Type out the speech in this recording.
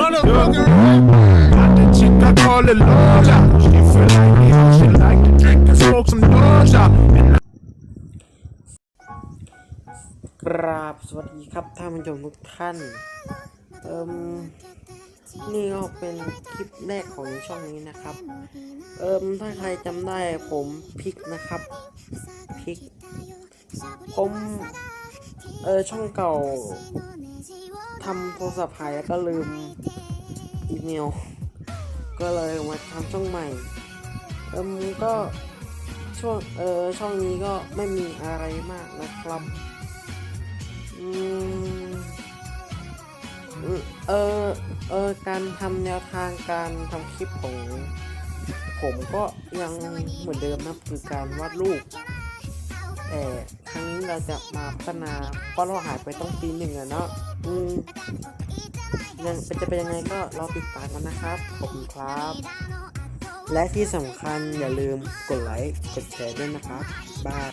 ค Got the chick I call it Loja. She feel like me, she like to drink and smoke some Doja. กราบสวัสดีครับท่านผู้ชมทุกท่าน เอิมนี่ก็เป็นคลิปแรกของช่องนี้นะครับ เอิมถ้าใครจำได้ผมพิกนะครับพิก ผม เออช่องเก่าำโทรศัพท์หายแล้วก็ลืมอีเมล ก็เลยมาทำช่องใหม่เอิมก็ช่วงเออช่องนี้ก็ไม่มีอะไรมากนะครับอืมอืมเออเออการทำแนวทางการทำคลิปของผมก็ยังเหมือนเดิมนะคือการวาดรูป แต่ครั้งนี้เราจะมาพัฒนาเพราะเราหายไปต้องปีหนึ่งอะเนาะอืมยังจะเป็นยังไงก็รอติดตามกันนะครับขอบคุณครับ และที่สำคัญอย่าลืมกดไลค์กดแชร์ด้วยนะครับบาย